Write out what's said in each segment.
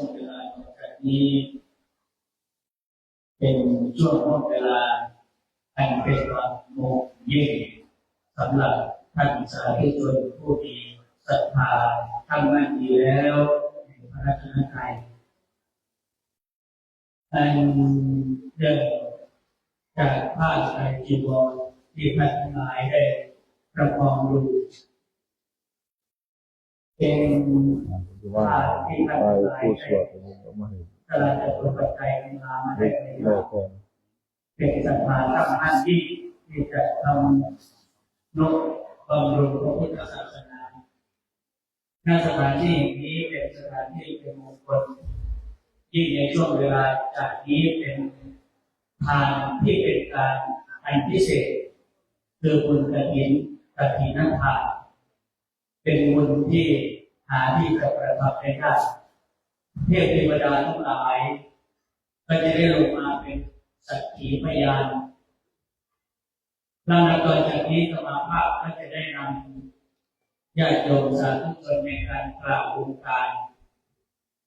ช่วงเวลาต่อจากนี้ เป็นช่วงของเวลาอันเป็นความโมกยิ่งสำหรับท่านสาธุชนผู้มีศรัทธาทั้งมั่นดีแล้วในพระราชนไทยอันเรื่องจากผ้าไตรจีวรที่ท่านทั้งหลายได้ประคองดู เป็นว่าไปผู้สวดก็มาเราจะตัวปัจจัยเวลามาได้ได้ในเลิกคนเป็นศรัทธาตั้งมั่นที่ที่จะทำนกบำรุงพระพุทธศาสนาณสถานที่นี้เป็นสถานที่เป็นมงคลยิ่งในช่วงเวลาจากนี้เป็นทางที่เป็นการอันพิเศษ คือบุญกฐินกฐินนัทาน เป็นบุญที่หาที่จะประทับได้ยากเทพเทวดาทั้งหลาย ก็จะได้ลงมาเป็นสักขีพยานลำดับต่อจากนี้สมาภาพก็จะได้นำญาติโยมสาธุชนในการกล่าวองค์การ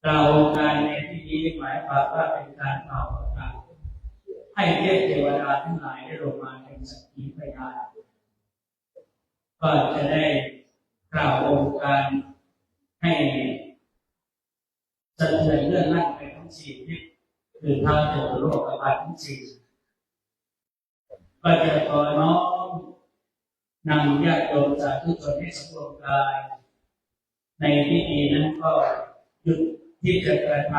กล่าวองค์การในที่นี้หมายความว่าเป็นการกล่าวองค์การให้เทพเทวดาทั้งหลายได้ลงมาเป็นสักขีพยานก็จะได้ กล่าวองค์การให้สะเทือนเรื่องนั้นไปทั้งสี่ทิศคือทางเกิดโลกบาลทั้งสี่ก็จะขอน้อมนำญาติโยมสาธุชนให้สำรวมกาย ในพิธีนั้นก็หยุดที่จะกระท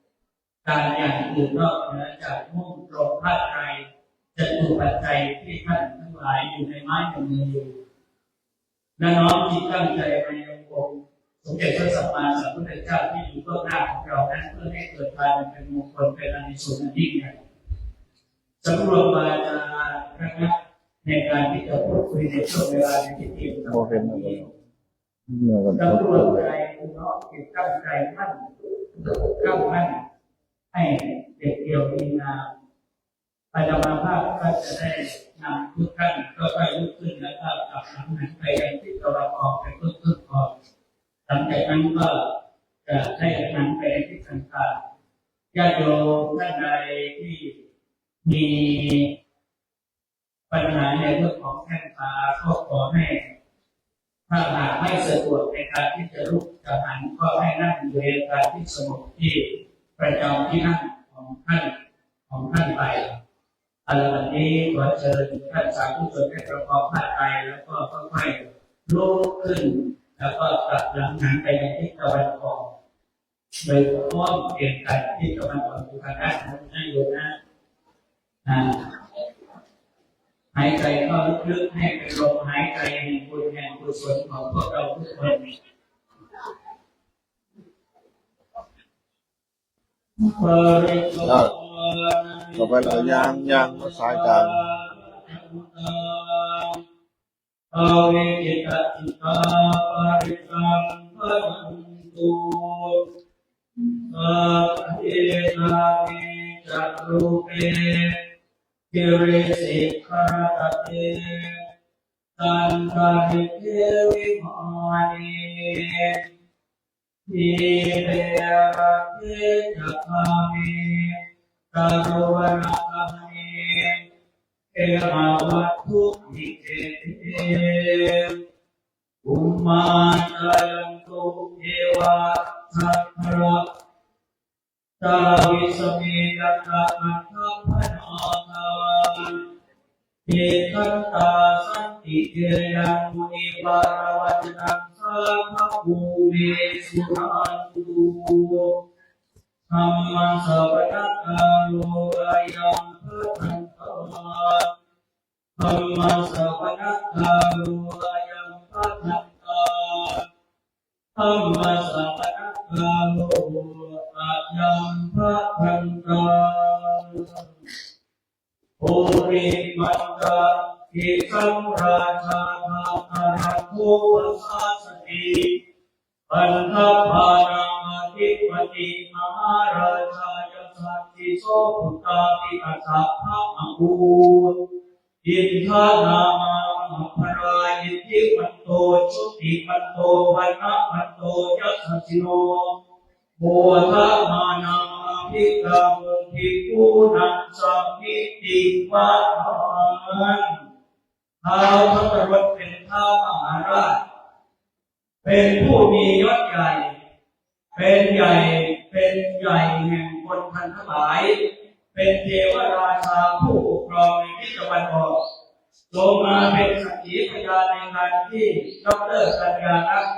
ำการอย่างอื่นนอกเหนือจากมุ่งตรงพระไตรจะถูกปัจจัยที่ท่านทั้งหลายอยู่ในไม้ในมืออยู่ และน้อมจิตตั้งใจในองค์สมเด็จพระสัมมาสัมพุทธเจ้าที่อยู่เบื้องหน้าของเรานั้นเพื่อให้เกิดการเป็นมงคลเป็นอานิสงส์อันยิ่งใหญ่สำรวมมาจาระงับในการที่จะพูดคุยในช่วงเวลาในพิธีโมเห็นอะไรเมื่อกันสำรวมใจน้อมจิตตั้งใจมั่นตั้งมั่นให้เด็กเดียวดีงาม อาจารย์ภาพก็จะได้นำทุกท่านก็ไปลุกขึ้นแล้วก็กลับหลังหันไปยังที่ตะวันออกไปต้นต้นก่อนหลังจากนั้นก็จะได้หันไปที่ต่างๆญาติโยมท่านใดที่มีปัญหาในเรื่องของแข้งขาก็ขอให้ถ้าหากไม่สะดวกในการที่จะลุกจะหันก็ให้นั่งอยู่ในการที่สงบที่ประจำที่นั่งของท่านของท่านไป อันวันนี้ขอเชิญท่านสาธุชนให้ประกอบผ้าไตรแล้วก็ค่อยๆลุกขึ้น แล้วก็กลับหลังหันไปในทิศตะวันออกโดยอ้อมเปลี่ยนกันทิศตะวันออกอยู่ทางด้านนั้นนะโยนะหายใจเข้าลึกๆให้เป็นลมหายใจแห่งบุญแห่งกุศลของพวกเราทุกคนเปริ โภคต่อไปเราย่างย่างสายกลางอาเวกิตาจิตาปริตังพันตุอาเอตาเมจักรุเปกิริสิขาเตตันตาริเทวิมานีทีเรระเทจักขามิ ตาโรวนาคามิเอมาวัตถุนิเกเตอุมมาจันตุเอวะสัพพะตาวิสมิตตะอัตถะพนาตาเอตัตตาสันติเกยังมุนิปารวัจนังสัพพะภูเมสุรันตุ ธรรมสวนาคาโลอายังพระทันตาธรรมสวนาคาโลอายังพระทันตาธรรมสวนาคาโลอายังพระทันตาโอริมันตาอิสัมราชาภาคาราโภวาสติปันทภารามา ธิปติมหาราชายสัตติโสพุตตาติอัสสะภะมังคูอินทานามาพรายิทิมันโตชุติมันโตวันนะมันโตยัสสิโนโพธามานาภิกขามุภิกขุนังสัมมิติวะหังท้าวพระกรถเป็นท้าวมหาราชเป็นผู้มียศใหญ่ เป็นใหญ่เป็นใหญ่แห่งคนพันทั้งหลาย เป็นเทวราชาผู้ปกครองในทิศตะวันออกลงมาเป็นสักขีพยานในการที่ดรกัญญาลักษณ์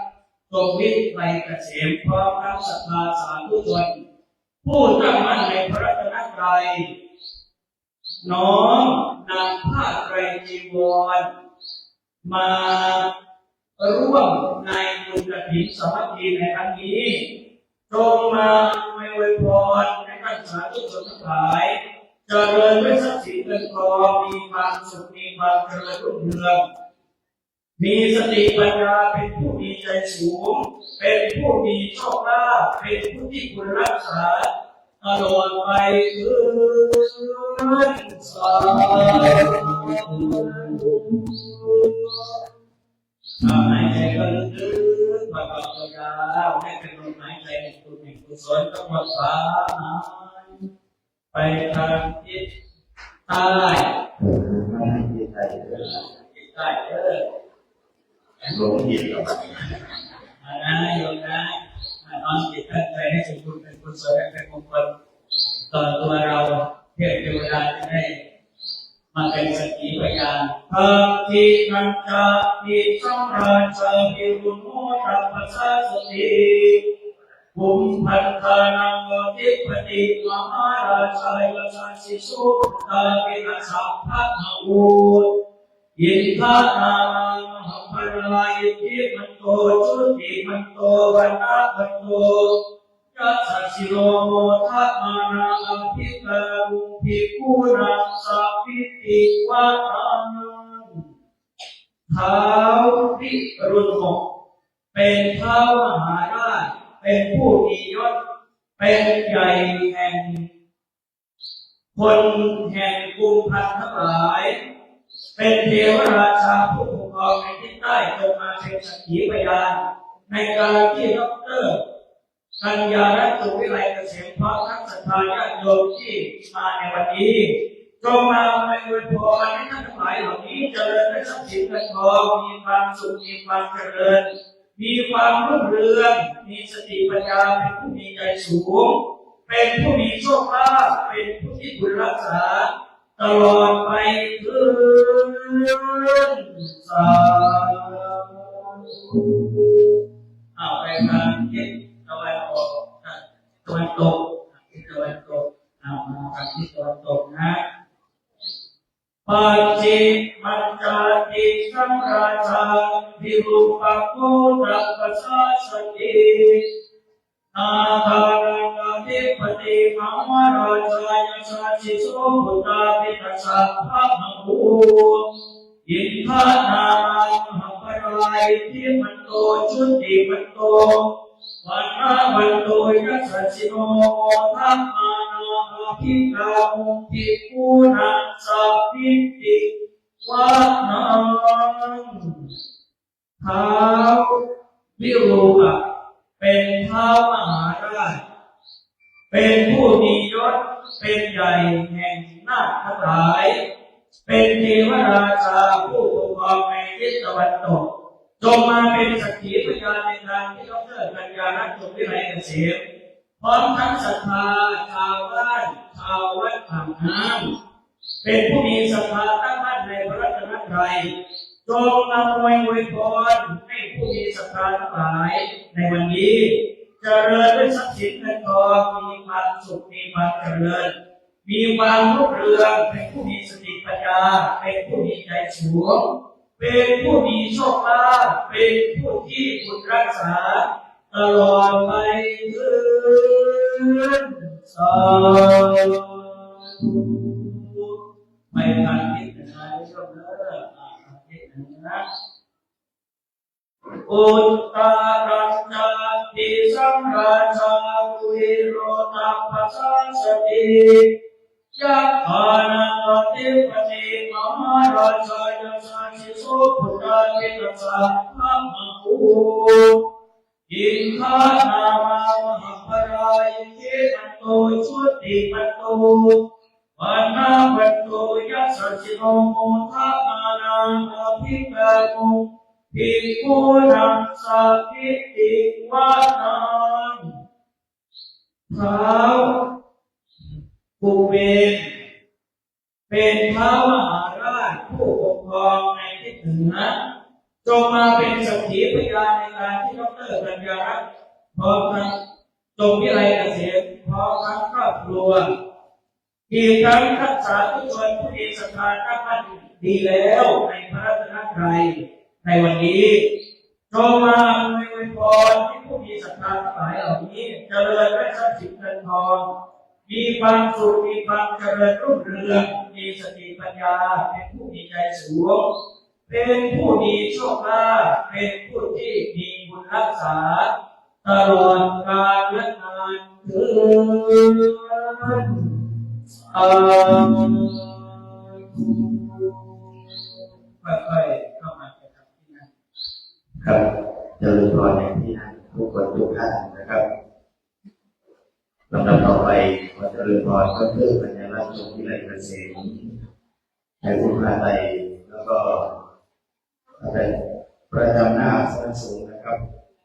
ทรงวิทย์ไกรเกษมพร้อมทั้งศรัทธาสาธุชนผู้ตั้งมั่นในพระรัตนตรัยน้อมนำผ้าไตรจีวร มาร่วมในบุญกฐินสมัคคีในครั้งนี้ จงมาอวยอวยพรในท่านสาธุชนทั้งหลายเจริญด้วยทรัพย์สินเงินทองมีความสุขมีความเจริญรุ่งเรืองมีสติปัญญาเป็นผู้มีใจสูง เป็นผู้มีโชคลาภเป็นผู้ที่คุณรักษาตลอดไปคืนสาธุ ทำให้ใจก็ลึกๆประกอบยาวให้เป็นลมหายใจในกุศลกุศลทั้งหมดสามไปทางทิศใต้ไม่ใต้ทิศใต้เออหลงผิดกับมันอานะโยมนะน้อมจิตตั้งใจให้สมบูรณ์เป็นกุศลและเป็นมงคลต่อตัวเราเพื่อเทวดาจะได้ มาเป็นสักขีพยานภาคีนันจาทิสังราชาภิรุโมตัปปะสาสติภูมิพันธานังวทิปติมหาราชายาชาสิสุตาปินัสสัพพะหูยินทานามังมหาปรายิทิมันโตชุติมันโตวันนามันโต ยัสสะโลโมทัมมานาอภิกามุภิกุนังสัพพิติวะตังท้าพิรุณหกเป็นเท้ามหาราชเป็นผู้มียศ เป็นใหญ่แห่ง คนแห่งกรุงพันทั้งหลาย เป็นเทวราชาผู้ปกครองในทิศใต้จงมาเป็นสักขีพยานในการที่ดอกเตอร กัญญาและสุวิไลเกษมพร้อมทั้งศรัทธาญาติโยมที่มาในวันนี้จงมาอวยพรให้ท่านทั้งหลายเหล่านี้เจริญในทรัพย์สินเงินทองมีความสุขมีความเจริญ มีความรุ่งเรืองมีสติปัญญาเป็นผู้มีใจสูง เป็นผู้มีโชคลาภเป็นผู้ที่บุญรักษา ตลอดไปคืนสาธุเอาไปทางทิศตะวันออกตะวันตกทิศตะวันตกเอามาทิศตะวันตกนะปัจจิมัจจติสังราชาวิรูปโคตัปปะสาสตินาคารังกาธิปติมหาราชายชาชิโสพุตาปิตัสสะภะมะภูยินทานามังปรายที่มันโตชุติมันโต วันนาวันโตยัสสิโนทัมมานาอาภิกามุทิคูนังสัพพิติวะนังท้าวิรูปะเป็นท้ามหาราชเป็นผู้มียศเป็นใหญ่แห่งนาคทั้งหลาย เป็นเทวราชาผู้ปกครองในทิศตะวันตก จงมาเป็นสักขีพยานในการที่ดรกัญญาลักษณ์จงวิไลเกษมพร้อมทั้งศรัทธาชาวบ้านชาววัดผ่างน้ำเป็นผู้มีศรัทธาตั้งมั่นในพระรัตนตรัยจงนำไว้อวยพรให้ผู้มีศรัทธาทั้งหลายในวันนี้เจริญด้วยทรัพย์สินเงินทองมีความสุขมีความเจริญ มีความรุ่งเรืองเป็นผู้มีสติปัญญาเป็นผู้มีใจสูง เป็นผู้มีโชคลาภเป็นผู้ที่บุญรักษา ตลอดไปถึงสาธุไม่ทันคิดนะชมเนอะอ่าคิดนะอุตตารัจจติสังราชาวิโรตัปปะสาสติยักขานังติปติมหาราชา ยาชาชิโสพุทธาติตัสสะภะมะภูอินทานามังมหาปรา ติปัตโตปันนาปัตโตยัสสะชิโนโมทัพนานังอภิกาโมภิกขุนังสัพพิติวานังเท้าภูเบศเป็นพระมหาราชผู้ปกครองใ นทิศเหนือจงมาเป็นสักขีพยานในการที่ดรปัญญารัตน์พร้อมทั้งจงวิไลเกษมพร้อมทั้งครอบครัวอีกทั้งทักษาทุกชนผู้มีศรัทธาตั้งมั่นดีแล้วในพระรัตนตรัยในวันนี้จงมาอำนวยพรที่ผู้มีศรัทธาทั้งหลายเหล่านี้เจริญและทรัพย์สินเงินทองมีความสุขมีความเจริญรุ่งเรืองมีสติปัญญาเป็นผู้มีใจสูง เป็นผู้มีโชคลาภเป็นผู้ที่มีบุญรักษา ตลอดกาลและนานเถิดอาค่อยๆเข้ามาประจำที่นั่นครับเจริญพรในที่นั้นทุกคนทุกท่านนะครับลำดับต่อไปขอเจริญพรก็เพื่อปัญญาลักษณ์ตรงที่ไรเกษมในพุทธาไตรแล้วก็อะไรประจำหน้า สนสูงนะครับ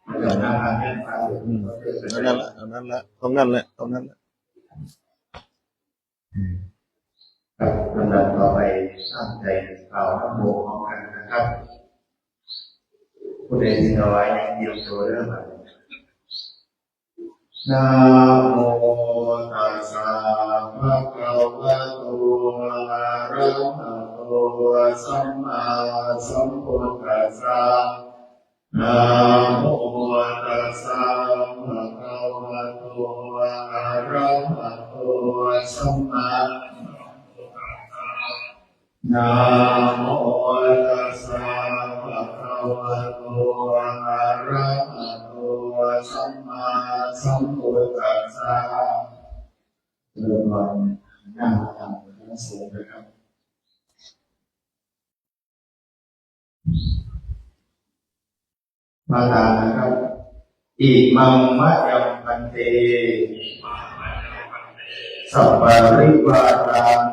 ประจำหน้าพานแม่ฟ้าหลวงก็เพื่อเป็นนั่นแหละเอานั่นแหละตรงนั้นแหละตรงนั้นแหละครับลำดับต่อไปตั้งใจกล่าวพระโมพร้อมกันนะครับผู้ใดที่ถวายอย่างเดียวโชว์เรื่องอะไรนะโมตัสสะภะคะวะโตอะระหะโตสัมมาสัมพุทธัสสะ นะโมตัสสะภะคะวะโตอะระหะโตสัมมานะโมตัสสะภะคะวะโตอะระหะโตสัมมาสัมพุทธัสสะเริ่มวันนั่งทำพระสงฆ์นะครับ มาตานะครับอิมังมะยังพันเตสัปปริวารัง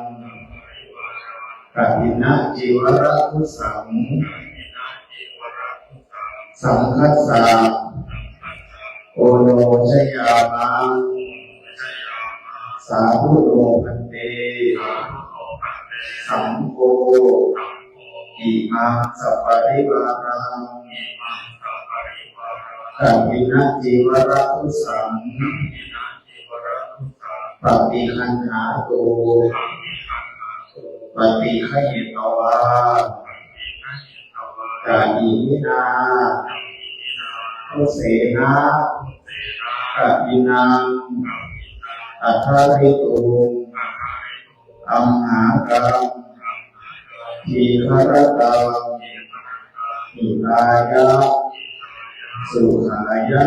กัปินะจิวรัตุสังสังคัสสะโอโนชยามาสาธุโนพันเตสังโฆอิมังสัปปริวารัง กัปินะจิวรัุสังปฏิคันหาโตปฏิขยิตวาจาอีนินาทุเสนากัปินังอัทาริตุอัมหากังทีฆรตังหิตายะ สุขายะ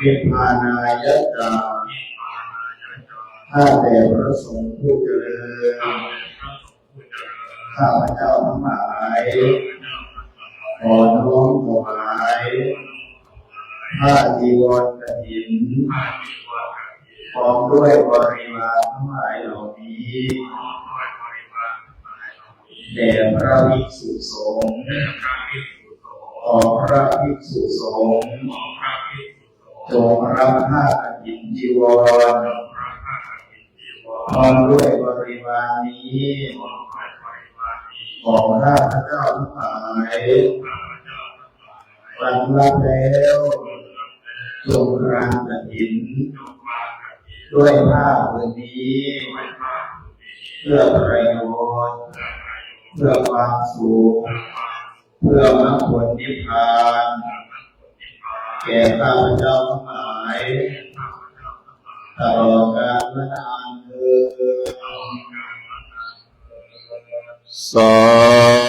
นิพพานายะจาข้าแต่พระสงฆ์ผู้เจริญข้าพเจ้าทั้งหลายขอน้อมถวายผ้าจีวรกฐินพร้อมด้วยบริวารทั้งหลายเหล่านี้แด่พระภิกษุสงฆ์ ขอพระภิกษุสงฆ์จงรับผ้ากินจีวรพร้อมด้วยบริวารนี้ของข้าพเจ้าทั้งหลายรับรับแล้วจงรานกฐิน ด้วยผ้าผืนนี้ เพื่อประโยชน์เพื่อความสุข เพื่อมรรคผลนิพพานแก่ข้าพเจ้าทั้งหลายตลอดกาลและนานเทอญสา